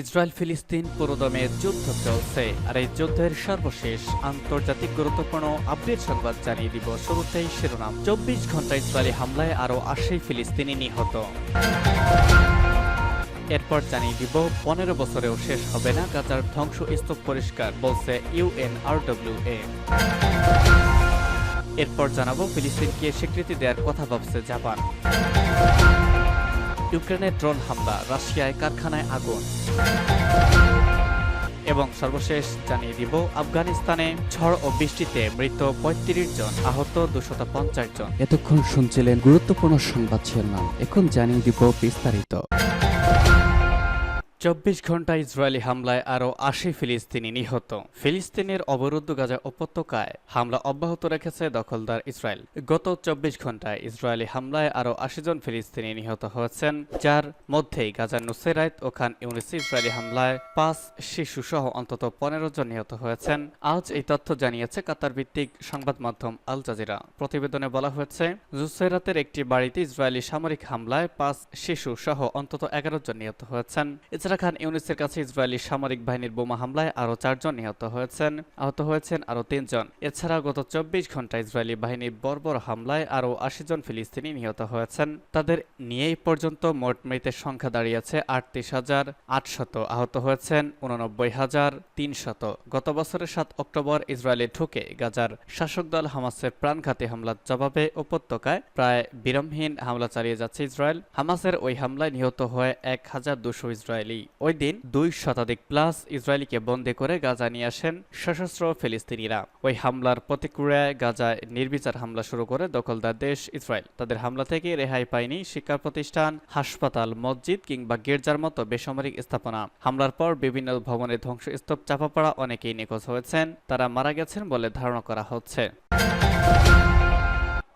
Israel ফিলিস্তিন পুরোদমে যুদ্ধ চলছে, আর এই যুদ্ধের সর্বশেষ আন্তর্জাতিক গুরুত্বপূর্ণ আপডেট সংবাদ জানিয়ে দিব শুরুতেই শিরোনাম। চব্বিশ ঘণ্টা ইসরায়েলি হামলায় আরও আশি ফিলিস্তিনি নিহত। এরপর জানিয়ে দিব, পনেরো বছরেও শেষ হবে না গাজার ধ্বংস স্তূপ পরিষ্কার, বলছে ইউএনআরডব্লিউএ এরপর জানাব ফিলিস্তিনকে স্বীকৃতি দেওয়ার কথা ভাবছে জাপান। ইউক্রেনের ড্রোন হামলা, রাশিয়ায় কারখানায় আগুন। এবং সর্বশেষ জানিয়ে দিব, আফগানিস্তানে ঝড় ও বৃষ্টিতে মৃত পঁয়ত্রিশ জন, আহত দুশত পঞ্চাশ জন। এতক্ষণ শুনছিলেন গুরুত্বপূর্ণ সংবাদ শিরোনাম। এখন জানিয়ে দিব বিস্তারিত। চব্বিশ ঘণ্টা ইসরায়েলি হামলায় আরও আশি ফিলিস্তিনি নিহত। ফিলিস্তিনের অবরুদ্ধ গাজা উপত্যকায় হামলা অব্যাহত রেখেছে দখলদার ইসরায়েল। গত চব্বিশ ঘন্টায় ইসরায়েলি হামলায় আরও আশি জন ফিলিস্তিনি নিহত হয়েছেন, যার মধ্যেই গাজার নুসেরাইত ও খান ইউনিসি ইসরায়েলি হামলায় পাঁচ শিশু সহ অন্তত পনেরো জন নিহত হয়েছেন। আজ এই তথ্য জানিয়েছে কাতার ভিত্তিক সংবাদ মাধ্যম আল জাজিরা। প্রতিবেদনে বলা হয়েছে জুসেরাতের একটি বাড়িতে ইসরায়েলি সামরিক হামলায় পাঁচ শিশু সহ অন্তত এগারো জন নিহত হয়েছেন। এছাড়া খান ইউনিসের কাছে ইসরায়েলি সামরিক বাহিনীর বোমা হামলায় আরও চারজন নিহত হয়েছেন। আহত হয়েছেন আরও তিনজন। এছাড়া গত চব্বিশ ঘণ্টা ইসরায়েলি বাহিনীর বর্বর হামলায় আরও আশি জন ফিলিস্তিনি নিহত হয়েছেন। তাদের নিয়েই পর্যন্ত মোট মৃতের সংখ্যা দাঁড়িয়েছে আটত্রিশ হাজার আটশত আহত হয়েছেন, উননব্বই হাজার তিনশত। গত বছরের সাত অক্টোবর ইসরায়েলে ঢুকে গাজার শাসক দল হামাসের প্রাণঘাতী হামলার জবাবে উপত্যকায় প্রায় বিরামহীন হামলা চালিয়ে যাচ্ছে ইসরায়েল। হামাসের ওই হামলায় নিহত হয়ে এক হাজার দুশো ইসরায়েলি ওই দিন দুই শতাধিক প্লাস ইসরায়েলিকে বন্দী করে গাজা নিয়ে আসেন সশস্ত্র ফিলিস্তিনিরা। ওই হামলার প্রতিক্রিয়ায় গাজায় নির্বিচার হামলা শুরু করে দখলদার দেশ ইসরায়েল। তাদের হামলা থেকে রেহাই পায়নি শিক্ষা প্রতিষ্ঠান, হাসপাতাল, মসজিদ কিংবা গির্জার মতো বেসামরিক স্থাপনা। হামলার পর বিভিন্ন ভবনের ধ্বংসস্তূপ চাপা পড়া অনেকেই নিখোঁজ হয়েছেন। তারা মারা গেছেন বলে ধারণা করা হচ্ছে।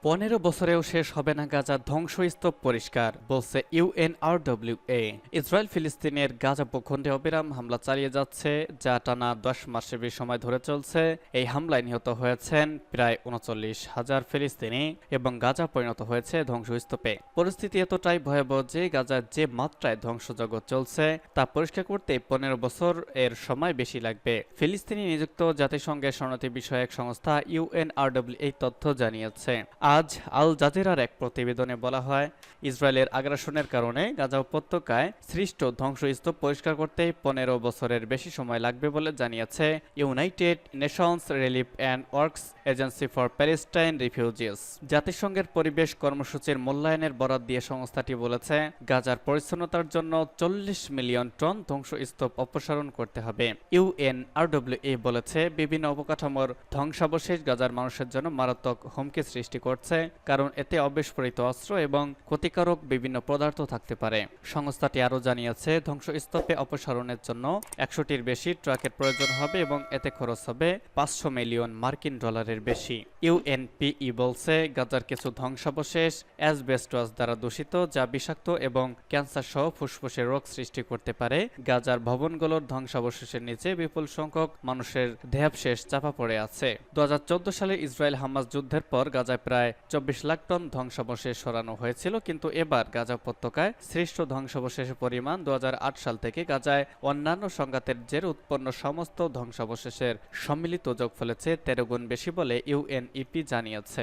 পনেরো বছরেও শেষ হবে না গাজা ধ্বংসস্তূপ পরিষ্কার, বলছে ইউএনআরডব্লিউএ ইসরায়েল ফিলিস্তিনের গাজা ভূখণ্ডে অবিরাম হামলা চালিয়ে যাচ্ছে, যা টানা দশ মাসের বেশি সময় ধরে চলছে। এই হামলায় নিহত হয়েছেন প্রায় উনচল্লিশ হাজার ফিলিস্তিনি এবং গাজা পরিণত হয়েছে ধ্বংসস্তূপে। পরিস্থিতি এতটাই ভয়াবহ যে গাজার যে মাত্রায় ধ্বংসযজ্ঞ চলছে, তা পরিষ্কার করতে পনেরো বছর এর সময় বেশি লাগবে। ফিলিস্তিনি নিযুক্ত জাতিসংঘের শরণার্থী বিষয়ক সংস্থা ইউএনআরডব্লিউ এই তথ্য জানিয়েছে। আজ আল জাজিরার এক প্রতিবেদনে বলা হয়, ইসরায়েলের আগ্রাসনের কারণে গাজা উপত্যকায় সৃষ্ট ধ্বংসস্তূপ পরিষ্কার করতে পনেরো বছরের বেশি সময় লাগবে বলে জানিয়েছে United Nations Relief and Works Agency for Palestine Refugees. জাতিসংঘের পরিবেশ কর্মসূচির মূল্যায়নের বরাদ দিয়ে সংস্থাটি বলেছে, গাজার পরিচ্ছন্নতার জন্য চল্লিশ মিলিয়ন টন ধ্বংসস্তূপ অপসারণ করতে হবে। ইউএনআরডব্লিউ বলেছে, বিভিন্ন অবকাঠামোর ধ্বংসাবশেষ গাজার মানুষের জন্য মারাত্মক হুমকি সৃষ্টি করছে। কারণ এতে অবিস্ফোরিত অস্ত্র এবং ক্ষতিকারক বিভিন্ন পদার্থ থাকতে পারে। সংস্থাটি আরও জানিয়েছে, ধ্বংসস্তূপে অপসারণের জন্য একশোটির বেশি ট্রাকের প্রয়োজন হবে এবং এতে খরচ হবে পাঁচশো মিলিয়ন মার্কিন ডলারের বেশি। ইউএনপিই বলছে, গাজার কিছু ধ্বংসাবশেষ অ্যাসবেস্টস দ্বারা দূষিত যা বিষাক্ত এবং ক্যান্সার সহ ফুসফুসের রোগ সৃষ্টি করতে পারে। গাজার ভবনগুলোর ধ্বংসাবশেষের নিচে বিপুল সংখ্যক মানুষের দেহাবশেষ চাপা পড়ে আছে। দু হাজার চোদ্দ সালে ইসরায়েল হামাস যুদ্ধের পর গাজায় প্রায় চব্বিশ লাখ টন ধ্বংসাবশেষ সরানো হয়েছিল, কিন্তু এবার গাজা উপত্যকায় সৃষ্ট ধ্বংসাবশেষের পরিমাণ দু হাজার আট সাল থেকে গাজায় অন্যান্য সংঘাতের জের উৎপন্ন সমস্ত ধ্বংসাবশেষের সম্মিলিত যোগ ফলেছে তেরো গুণ বেশি বলে ইউএনইপি জানিয়েছে।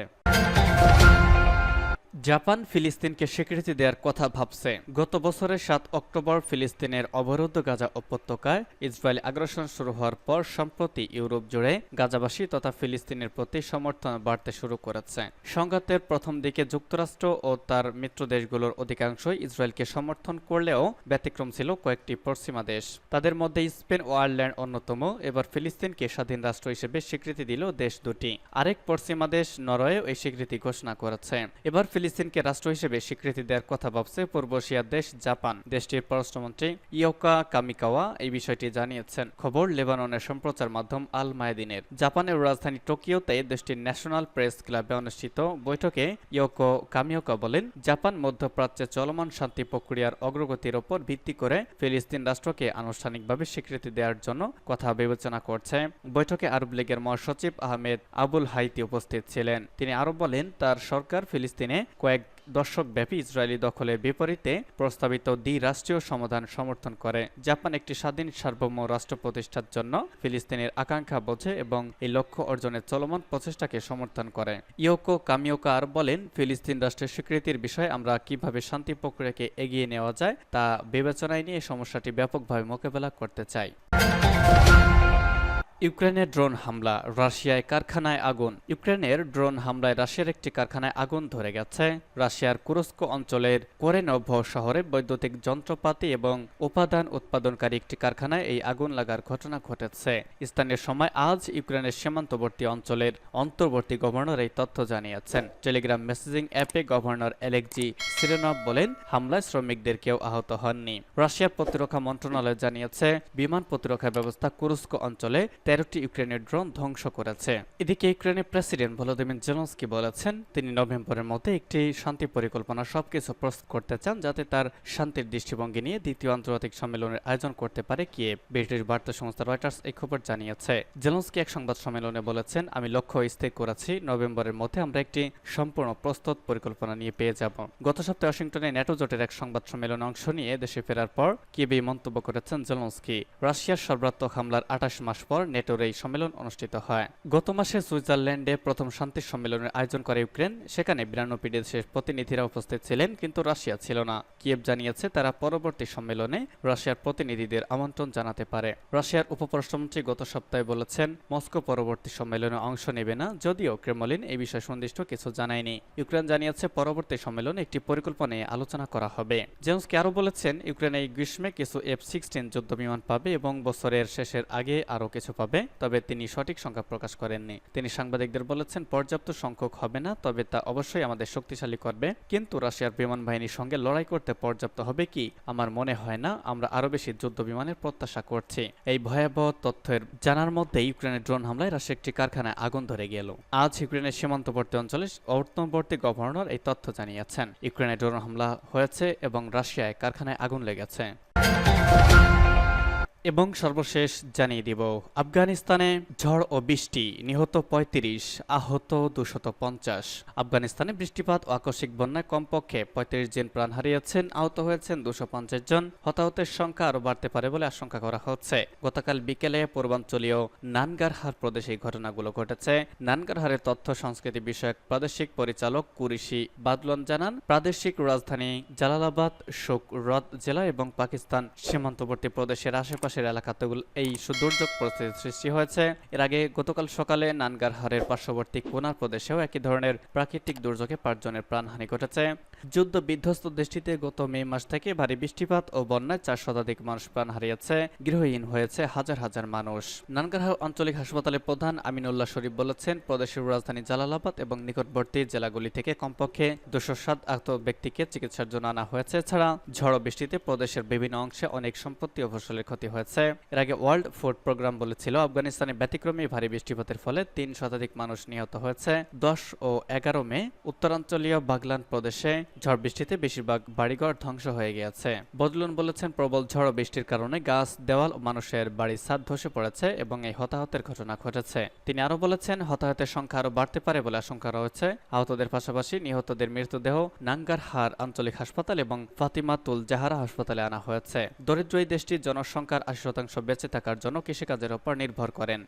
জাপান ফিলিস্তিনকে স্বীকৃতি দেওয়ার কথা ভাবছে। গত বছরের সাত অক্টোবর ফিলিস্তিনের অবরুদ্ধ গাজা উপত্যকায় ইসরায়েল আগ্রাসন শুরু হওয়ার পর সম্প্রতি ইউরোপ জুড়ে গাজাবাসী তথা ফিলিস্তিনের প্রতি সমর্থন বাড়তে শুরু করেছে। সংঘাতের প্রথম দিকে যুক্তরাষ্ট্র ও তার মিত্র দেশগুলোর অধিকাংশই ইসরায়েলকে সমর্থন করলেও ব্যতিক্রম ছিল কয়েকটি পশ্চিমা দেশ। তাদের মধ্যে স্পেন ও আয়ারল্যান্ড অন্যতম। এবার ফিলিস্তিনকে স্বাধীন রাষ্ট্র হিসেবে স্বীকৃতি দিল দেশ দুটি। আরেক পশ্চিমা দেশ নরওয়ে এই স্বীকৃতি ঘোষণা করেছে। এবার ফিলিস্তিনকে রাষ্ট্র হিসেবে স্বীকৃতি দেওয়ার কথা ভাবছে পূর্ব এশিয়ার দেশ জাপান। দেশটির পররাষ্ট্রমন্ত্রী ইয়োকা কামিকাওয়া এই বিষয়টি জানিয়েছেন। খবর লেবাননের সম্প্রচার মাধ্যম আল মায়াদিনের জাপানের রাজধানী টোকিওতে দেশটির ন্যাশনাল প্রেস ক্লাবে অনুষ্ঠিত বৈঠকে ইয়োকো কামিওকা বলেন, জাপান মধ্যপ্রাচ্যে চলমান শান্তি প্রক্রিয়ার অগ্রগতির ওপর ভিত্তি করে ফিলিস্তিন রাষ্ট্রকে আনুষ্ঠানিকভাবে স্বীকৃতি দেওয়ার জন্য কথা বিবেচনা করছে। বৈঠকে আরব লীগের মহাসচিব আহমেদ আবুল হাইতি উপস্থিত ছিলেন। তিনি আরও বলেন, তার সরকার ফিলিস্তিনে কয়েক দশক ব্যাপী ইসরায়েলি দখলের বিপরীতে প্রস্তাবিত দ্বিরাষ্ট্রীয় সমাধান সমর্থন করে। জাপান একটি স্বাধীন সার্বভৌম রাষ্ট্র প্রতিষ্ঠার জন্য ফিলিস্তিনের আকাঙ্ক্ষা বোঝে এবং এই লক্ষ্য অর্জনের চলমান প্রচেষ্টাকে সমর্থন করে। ইয়োকো কামিওকা আর বলেন, ফিলিস্তিন রাষ্ট্রের স্বীকৃতির বিষয়ে আমরা কীভাবে শান্তি প্রক্রিয়াকে এগিয়ে নেওয়া যায় তা বিবেচনায় নিয়ে সমস্যাটি ব্যাপকভাবে মোকাবেলা করতে চাই। ইউক্রেনের ড্রোন হামলা, রাশিয়ায় কারখানায় আগুন। ইউক্রেনের ড্রোন হামলায় রাশিয়ার একটি কারখানায় আগুন ধরে গেছে। রাশিয়ার কুরস্ক অঞ্চলের কোরেনভ শহরে বৈদ্যুতিক যন্ত্রপাতি এবং উপাদান উৎপাদনকারী একটি কারখানায় এই আগুন লাগার ঘটনা ঘটেছে। স্থানীয় সময় আজ ইউক্রেনের সীমান্তবর্তী অঞ্চলের অন্তর্বর্তী গভর্নর এই তথ্য জানিয়েছেন। টেলিগ্রাম মেসেজিং অ্যাপে গভর্নর অ্যালেকজি সিরেনভ বলেন, হামলায় শ্রমিকদের কেউ আহত হননি। রাশিয়ার প্রতিরক্ষা মন্ত্রণালয় জানিয়েছে, বিমান প্রতিরক্ষা ব্যবস্থা কুরস্ক অঞ্চলে তেরোটি ইউক্রেনের ড্রোন ধ্বংস করেছে। এদিকে ইউক্রেনের প্রেসিডেন্ট ভলোদিমির জেলন্সকি বলেছেন, তিনি নভেম্বরের মধ্যে একটি শান্তি পরিকল্পনা সবকিছু প্রস্তুত করতে চান যাতে তার শান্তির দৃষ্টিভঙ্গি নিয়ে দ্বিতীয় আন্তর্জাতিক সম্মেলনের আয়োজন করতে পারে কিয়ে। ব্রিটিশ বার্তা সংস্থা রয়টার্স এই খবর জানিয়েছে। জেলন্সকি এক সংবাদ সম্মেলনে বলেছেন, আমি লক্ষ্য স্থির করেছি, নভেম্বরের মধ্যে আমরা একটি সম্পূর্ণ প্রস্তুত পরিকল্পনা নিয়ে পেয়ে যাব। গত সপ্তাহে ওয়াশিংটনে ন্যাটো জোটের এক সংবাদ সম্মেলনে অংশ নিয়ে দেশে ফেরার পর কিয়েবে মন্তব্য করেছেন জেলন্সকি। রাশিয়ার সর্বাত্মক হামলার আঠাশ মাস পর নেটোর এই সম্মেলন অনুষ্ঠিত হয়। গত মাসে সুইজারল্যান্ডে প্রথম শান্তি সম্মেলনের আয়োজন করে ইউক্রেন, সেখানে বিরানব্বই দেশের প্রতিনিধিরা উপস্থিত ছিলেন, কিন্তু রাশিয়া ছিল না। কিয়েভ জানিয়েছে তারা পরবর্তী সম্মেলনে রাশিয়ার প্রতিনিধিদের আমন্ত্রণ জানাতে পারে। রাশিয়ার উপপরাষ্ট্রমন্ত্রী গত সপ্তাহে বলেছেন, মস্কো পরবর্তী সম্মেলনে অংশ নেবে না, যদিও ক্রেমলিন এই বিষয়ে সুনির্দিষ্ট কিছু জানায়নি। ইউক্রেন জানিয়েছে, পরবর্তী সম্মেলনে একটি পরিকল্পনা নিয়ে আলোচনা করা হবে। জেমসকে আরও বলেছেন, ইউক্রেন এই গ্রীষ্মে কিছু এফ সিক্সটিন যুদ্ধ বিমান পাবে এবং বছরের শেষের আগে আরও কিছু পাবে। তবে তিনি সঠিক সংখ্যা প্রকাশ করেননি। তিনি সাংবাদিকদের বলেছেন, পর্যাপ্ত সংখ্যক হবে না, তবে তা অবশ্যই আমাদের শক্তিশালী করবে। কিন্তু রাশিয়ার বিমান বাহিনীর সঙ্গে লড়াই করতে পর্যাপ্ত হবে কি? আমার মনে হয় না। আমরা আরও বেশি যুদ্ধ বিমানের প্রত্যাশা করছি। এই ভয়াবহ তথ্যের জানার মধ্যে ইউক্রেনের ড্রোন হামলায় রাশিয়া একটি কারখানায় আগুন ধরে গেল। আজ ইউক্রেনের সীমান্তবর্তী অঞ্চলে অর্থবর্তী গভর্নর এই তথ্য জানিয়েছেন। ইউক্রেনের ড্রোন হামলা হয়েছে এবং রাশিয়ায় কারখানায় আগুন লেগেছে। এবং সর্বশেষ জানিয়ে দিব, আফগানিস্তানে ঝড় ও বৃষ্টি, নিহত পঁয়ত্রিশ, আহত দুশত পঞ্চাশ। আফগানিস্তানে বৃষ্টিপাত ও আকস্মিক বন্যায় কমপক্ষে পঁয়ত্রিশ জন প্রাণ হারিয়েছেন, আহত হয়েছেন দুশো পঞ্চাশ জন। হতাহতের সংখ্যা আরও বাড়তে পারে বলে আশঙ্কা করা হচ্ছে। গতকাল বিকেলে পূর্বাঞ্চলীয় নানগারহার প্রদেশে এই ঘটনাগুলো ঘটেছে। নানগারহারের তথ্য সংস্কৃতি বিষয়ক প্রাদেশিক পরিচালক কুরিশি বাদলন জানান, প্রাদেশিক রাজধানী জালালাবাদ শোকরদ জেলা এবং পাকিস্তান সীমান্তবর্তী প্রদেশের আশেপাশের এলাকাতে এই সুদুর্যোগ পরিস্থিতির সৃষ্টি হয়েছে। এর আগে গতকাল সকালে নানগারহারের পার্শ্ববর্তী কোনার প্রদেশেও একই ধরনের প্রাকৃতিক দুর্যোগে পাঁচজনের প্রাণহানি ঘটেছে। যুদ্ধ বিধ্বস্ত দেশটিতে গত মে মাস থেকে ভারী বৃষ্টিপাত ও বন্যায় চার শতাধিক মানুষ প্রাণ হারিয়েছে। গৃহহীন হয়েছে হাজার হাজার মানুষ। নানগারহার আঞ্চলিক হাসপাতালের প্রধান আমিনুল্লাহ শরীফ বলেছেন, প্রদেশের রাজধানী জালালাবাদ এবং নিকটবর্তী জেলাগুলি থেকে কমপক্ষে দুশো সাত আহত ব্যক্তিকে চিকিৎসার জন্য আনা হয়েছে। এছাড়া ঝড়ো বৃষ্টিতে প্রদেশের বিভিন্ন অংশে অনেক সম্পত্তি ও ফসলের ক্ষতি হয়েছে। এর আগে ওয়ার্ল্ড ফুড প্রোগ্রাম বলেছিল, আফগানিস্তানে ব্যতিক্রমী ভারী বৃষ্টিপাতের ফলে তিন শতাধিক মানুষ নিহত হয়েছে। দশ ও এগারো মে উত্তরাঞ্চলীয় বাগলান প্রদেশে ঝড় বৃষ্টিতে বেশিরভাগ বাড়িঘর ধ্বংস হয়ে গিয়েছে। বদলুন বলেছেন, প্রবল ঝড় বৃষ্টির কারণে গাছ, দেওয়াল ও মানুষের বাড়ির ছাদ ধসে পড়েছে এবং এই হতাহতের ঘটনা ঘটেছে। তিনি আরও বলেছেন, হতাহতের সংখ্যা আরও বাড়তে পারে বলে আশঙ্কা রয়েছে। আহতদের পাশাপাশি নিহতদের মৃতদেহ নাঙ্গারহার আঞ্চলিক হাসপাতাল এবং ফাতিমা তুল জাহারা হাসপাতালে আনা হয়েছে। দরিদ্র এই দেশটির জনসংখ্যার আশি শতাংশ বেঁচে থাকার জন্য কৃষিকাজের উপর নির্ভর করেন।